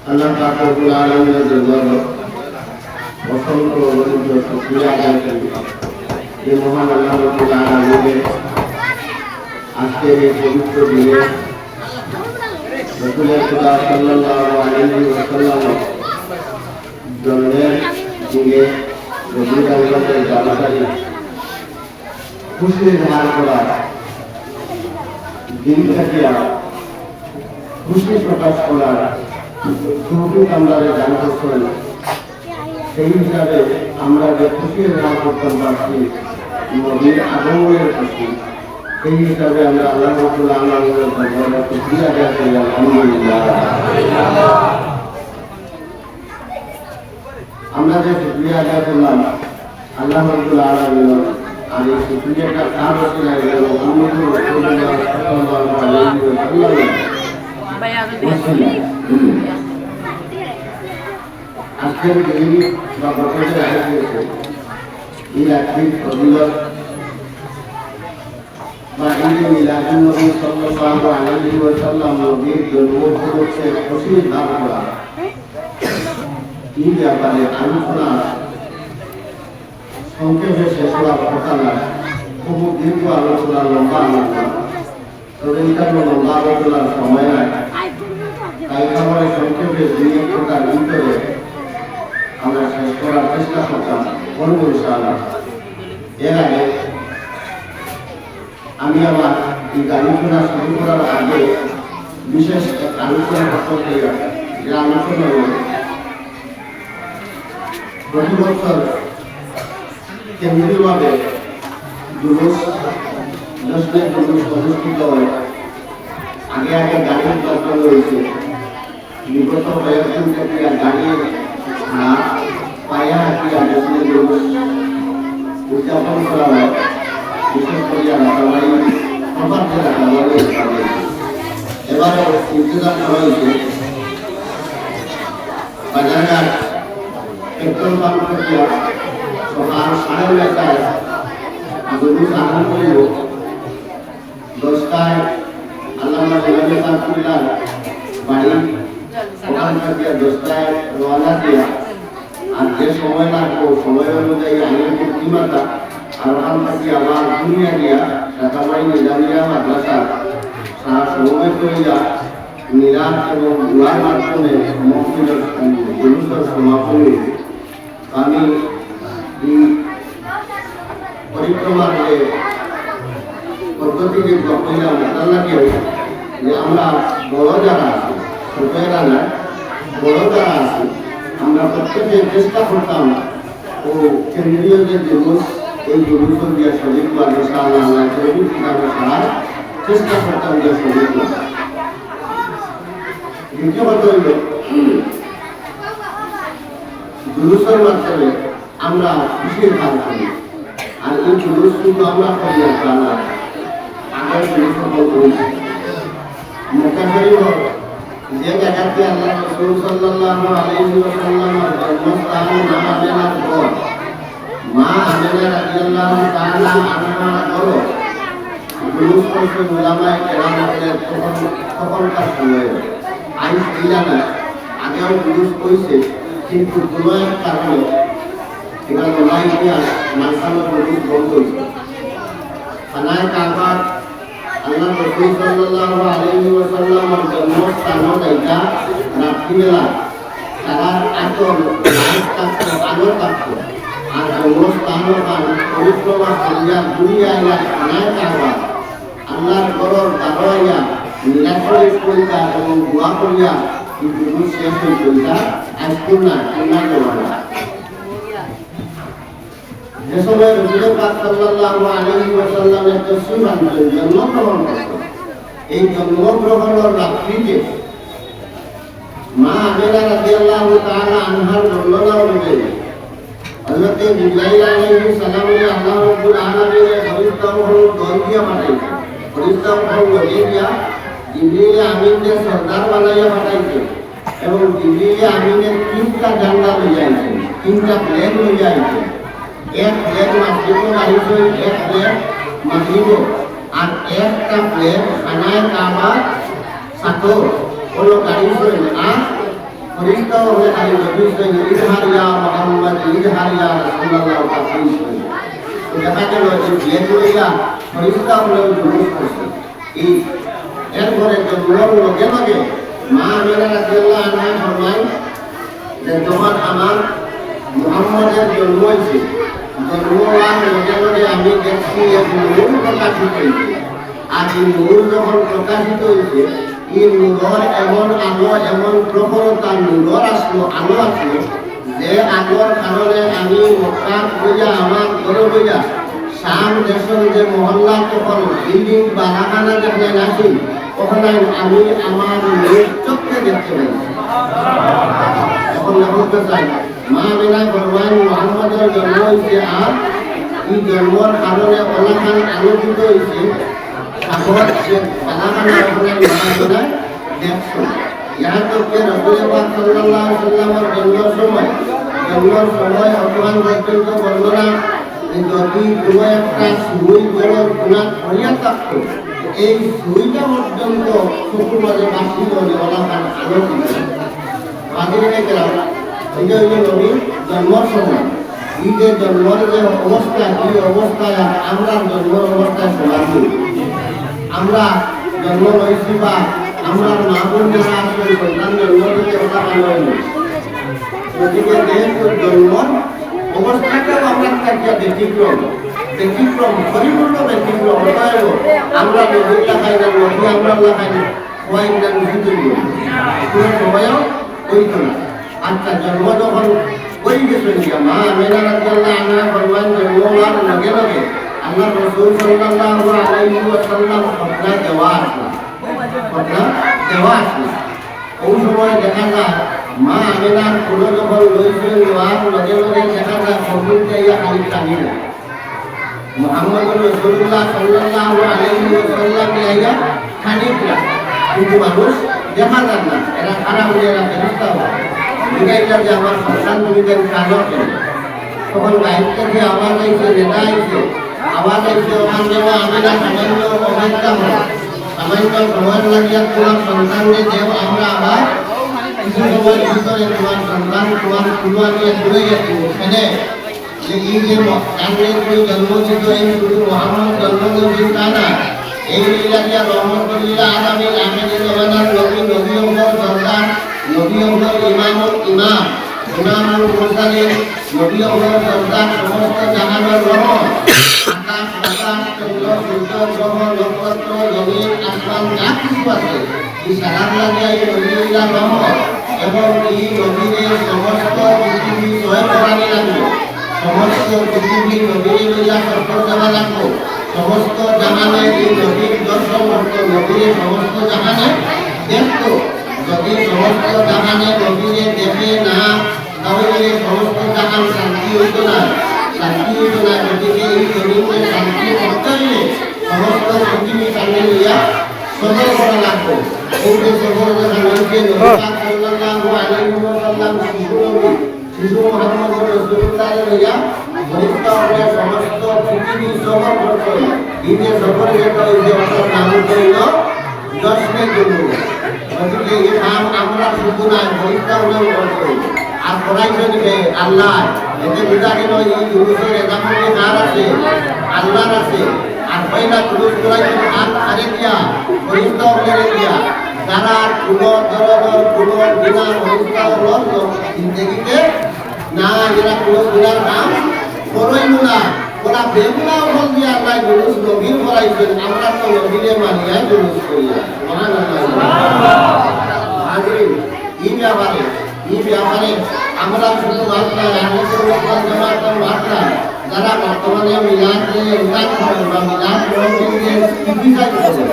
আল্লাহ পাকুল আলমের জন্য অসংখ্য গরিব শুক্রিয়া আদায় করি যে মহান আল্লাহ রবুল আলমীকে আজকের এই পবিত্র দিনে রসুলের খুদা সাল্লাল্লাহু আলাইহি ওয়াসাল্লাম জন্মের দিনে রবিউল আউয়ালের জামাতারি খুশির হার করা দিন থাকিয়া খুশি প্রকাশ করার সুযোগ আমরা দান করছেন সেই হিসাবে আমরা যে খুশির নাম করতাম পারছি নদীর আগমনের খুশি। সেই হিসাবে আমরা আল্লাহ আলমের দরবারে খুশি করি, আলহামদুলিল্লাহ। আমরা যে শুক্রিয়া আদায় করলাম, আল্লাহ রবুল আলমের আর এই শুক্রিয়াটা কার রসিলা গেল মুহাম্মদ রাসূলুল্লাহ সাল্লাল্লাহু আলাইহি ওয়াসাল্লাম আজকের দিন বা বছরের আগে দিয়েছে এই রাত্রির ফজিলত বা এই যে মিলাদুন নবী সাল্লাল্লাহু আলাইহি ওয়াসাল্লাম নবীর জন্ম উপলক্ষে খুশির ভাব করা এই ব্যাপারে আলোচনা সংক্ষেপে শেষ করা কথা না খুব দীর্ঘ আলোচনা লম্বা আলোচনা তবে এটা লম্বা আলোচনার সময় নাই তাই খাবারে সংক্ষেপে দুই প্রকার ভিতরে আমরা শেষ করার চেষ্টা করতাম। করব ইনশাআল্লাহ। এর আগে আমি আমার এই আলোচনা শুরু করার আগে বিশেষ এক আলোচনা করতে যে আলোচনা প্রতি বছর কেন্দ্রীয়ভাবে জুলুস জশ্নের জুলুস অনুষ্ঠিত হয়। আগে আগে গাড়ির দরকার রয়েছে। বিগত কয়েকদিন থেকে আর গাড়ির না পায়া হাতিয়া জশ্নের জুলুস উদযাপন করা হয়। বিশেষ করে রাখাবাড়ি সবার রাখাবাড়ি এবারও ইন্তজাম করা হয়েছে। বাজারঘাট, পেট্রোল পাম্প সকাল দশটায় তাকুল্লার বাড়ি থেকে দশটায় রওনা দিয়া আর যে সময় লাগবো, সময় অনুযায়ী আইন মাতা আর ওখান থেকে আবার দিয়া ঢাকাবাড়ি নিজামিয়া মাদ্রাসা। সারা সময় করিয়া নিরাজ এবং দুয়ার মাধ্যমে মহফিলের জুলুসের সমাপনী আমি এই পরিক্রমার যে পদ্ধতিকে কইলাম আল্লাহকে যে আমরা বড় যারা আছি ছোটেরা না যারা আমরা প্রত্যেকে চেষ্টা করতাম ও কেন্দ্রীয় যে জুলুস এই জুলুস দিয়ে শরীর সাল্লাহ আল্লাহ কিতাবে চেষ্টা করতাম যে শরীর দ্বিতীয় হইল জুলুসের মাধ্যমে আমরা খুশির ভাব করি। আর এই জুলুস কিন্তু আমরা করি না আগের জুলুস করেছি মক্কা শরীফ যে জায়গাতে আল্লাহ রাসূল সাল্লাল্লাহু আলাইহি ওয়াসাল্লামের জন্মস্থান মা আমিনার ঘর মা আমিনা রাদিয়াল্লাহু তাআলা আনহার ঘর জুলুস করছে উলামায়ে কেরামদের তখন তখনকার সময়ে আইন ছিল না আগেও জুলুস কিন্তু কোনো এক কারণে মানসানোর বন্ধ হয়েছে খানায় কাবার আল্লাহ রসুল সাল্লাল্লাহু আলাইহি ওয়াসাল্লামের জন্মস্থান এটা রাত্রিবেলা তারা আতর থাকতো আলো থাকতো আর জন্মস্থান পরিক্রমা করিয়া ঘুরিয়া ইয়া খানায় কাবা আল্লাহর ঘরর দাঁড়াইয়া নিরাশরিক করিয়া এবং দোয়া করিয়া কিন্তু শেষ হয়ে করিয়া আজকুর না কিনা দেওয়া যে সময় রসুল পাক সাল্লাল্লাহু আলাইহি ওয়াসাল্লামের তসলিম আনলেন, জন্মগ্রহণ করতেন এই জন্মগ্রহণের রাত্রিতে মা আমেনা রাদিয়াল্লাহু তাআলা আনহার বর্ণনা অনুযায়ী হযরত জিবরাইল আলাইহিস সালাম আল্লাহ রাব্বুল আলামিনের ফরিস্তা মহল দল দিয়া পাঠাইছে ফরিস্তা মহল লগে দিয়া জিবরিল আমিনকে সর্দার বানাইয়া পাঠাইছে এবং জিবরিল আমিনের তিনটা জান্ডা লইয়া আইছে, তিনটা প্লেন লইয়া আইছে। এক প্লেট মাছলিব বাড়িছে এক প্লেট মাছলিব আর একটা প্লেট খানায় কাবা সাতো হলো গাড়িছে আর ফরিস্তা হলে খালি নবী সৈন ইজহার ইয়া মোহাম্মদ ইজহার ইয়া রাসূলুল্লাহ তাফসীর সৈন দেখা গেল যে বিয়ে করিয়া ফরিস্তা হলেও জুলুস করছে। এই এরপরে জন্মর লগে লগে মা আমিনা রাদিয়াল্লাহু আনহা ফরমায় যে তোমার আমার মুহাম্মদের জন্ম হয়েছে। জন্ম হওয়ার লগে লগে আমি দেখছি এক নূর প্রকাশিত হয়েছে আর এই নূর যখন প্রকাশিত হয়েছে এই নূর এমন আলো এমন প্রখরতা নূর আসলো আলো আসলো যে আলোর কারণে আমি মক্কা বইয়া আমার ঘরে বইয়া শাম দেশের যে মহল্লা তখন বিল্ডিং বা লাগানা যেখানে আছি ওখানে আমি আমার মেয়ের চোখে দেখতে পাই এখন বলতে চাই મા મેરા ભગવાન મોહમ્મદ જન્મ হৈছে આ ই জন্মৰ কাৰণে অলপমান আলোচিত হৈছে। আগত পালাখান আপোনাৰ মহাজনাই দেখছোঁ ইয়াৰ বাবে ৰসুলাবাদ চল্লাহ চল্লামৰ জন্মৰ সময়। জন্মৰ সময় অকমান পৰ্যন্ত বৰ্ণনা যদি কোনো একটা চুই গড়ের পর্যন্ত এটা সময়। এই যে যে অবস্থা এই অবস্থায় আমরা জন্মর অবস্থায় আমরা জন্ম আমরা মা বোন যারা আসলে সন্তান জন্ম থেকে জন্ম অবস্থাটাও আমরা একটা ব্যতিক্রম ব্যতিক্রম, পরিপূর্ণ ব্যতিক্রম আমরা নদীর লাগাই না আমরা লাগাই না না আচ্ছা জন্ম যখন ওই গেছেন গিয়া মা মেনা রাদিয়াল্লাহু আনহা ফরমান জন্ম হওয়ার লগে লগে আল্লাহ রাসূল সাল্লাল্লাহু আলাইহি ওয়াসাল্লাম ফতনা দেওয়া আসলা। ফতনা দেওয়া আসলা। ওই সময় দেখা যায়, মা আমেনার কোনো যখন লইছিলেন দেওয়ার লগে লগে দেখা যায় কবিরকে ইয়া খালি টানি না মোহাম্মদ রসুল্লাহ সাল্লাল্লাহু আলাইহি ওয়াসাল্লাম ইয়া খানিক না কিন্তু মানুষ দেখা যায় না, এরা খারাপ হয়ে এরা ফেরস্তা হয় বুঝাইটা যে আমার সন্তান তুমি দেন কাজ তখন বাইর থেকে আওয়াজ আইছে নেতা আইছে আওয়াজ আইছে ওখান দেওয়া আমি না সামান্য অবাধ্যা হয় সামান্য সময় লাগিয়া তোমার সন্তানকে দেও আমরা আবার কিছু সময়ের ভিতরে তোমার সন্তান তোমার কুয়া নিয়ে ঘুরে গেছে সেখানে যে এই যে কান্নের કોઈ জন্ম ছিল এই শুধু মোহাম্মদ জন্ম করেছেন তা না এই লীলাটিয়া রহমতুল্লাহ আগামী আগামী জমানার নবী নবী অঙ্গর সরকার নবী অঙ্গর ইমামত ইমাম ইমামুল মুরসালিন নবী অঙ্গর সরকার সমস্ত জাহানের রহমত আকাশ বাতাস চন্দ্র, সূর্য, গ্রহ, নক্ষত্র জমিন আসমান, যা কিছু আছে, এই সারার লাগিয়া এই নবীলা রহমত এবং এই নবীনের সমস্ত পৃথিবী জয় করানি লাগবে। সমস্ত পৃথিবী নবীর মিলা সফর দেওয়া লাগবো। সমস্ত জাহানে নবীর নবীর যদি সমস্ত জাহানে নবীরে দেখে না, তাহলে সমস্ত জাহান শান্তি হইত না। শান্তি হইত না গতিকে এই জমিনে শান্তি হইলে সমস্ত পৃথিবী সামনে লইয়া সফর করা লাগবো। সফর করা নবীকে সাল্লাল্লাহু আলাইহি ওয়াসাল্লাম শিশু নবী শিশু মোহাম্মদ রসুল্লাহ লইয়া সমস্ত পৃথিবী সফর করতে দর্শনের জন্য এই নাম আমরা শুধু না ফরিস্তা হলেও করতে। আর পড়াইছে আল্লাহ, এতে বুঝা গেল এই কার আছে? আল্লাহর আছে। আর পয়লা পুরুষ করাইছে আর দিয়া ফরিস্তা হলে দিয়া, যারা কোনো ধরনের কোনো বিনা হল জিন্দগিতে না, এরা কোনো গুণার কাম করইল না ওরা বেগুনা ফল দিয়ে আল্লাহ জুলুস নবীর করাইছেন আমরা তো নবীরে মানিয়া জুলুস করিয়া এই ব্যাপারে এই ব্যাপারে আমরা শুধু মাত্র জামাতের মাত্রা যারা বর্তমানে মিলাদে মিলাদ করেন বা মিলাদ ক্রিটিসাইজ করেন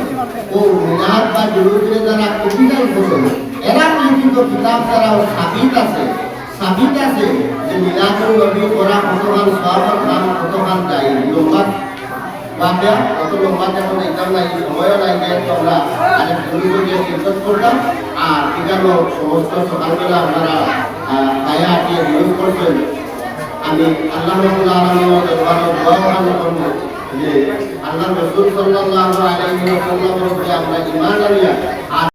ও মিলাদ বা জুলুসে যারা ক্রিটিসাইজ করেন এরা লিখিত কিতাব দ্বারাও সাবিত আছে। সাবিত আছে যে মিলাদুল নবী করা কতমান সবার নাম কতমান যায় লম্বা বাপে অত লম্বা যেমন একদম নাই সময়ও নাই যে আমরা আরেক ঘুরি ঘুরিয়ে কীর্তন করতাম আর এখানেও সমস্ত সকালবেলা আপনারা খায়া দিয়ে বিরোধ করছেন আমি আল্লাহ রবুল আলমীর দরবারে দোয়া করব যে আল্লাহ রসুল আলাইহি ওয়াসাল্লামের উপরে আমরা ঈমান আনিয়া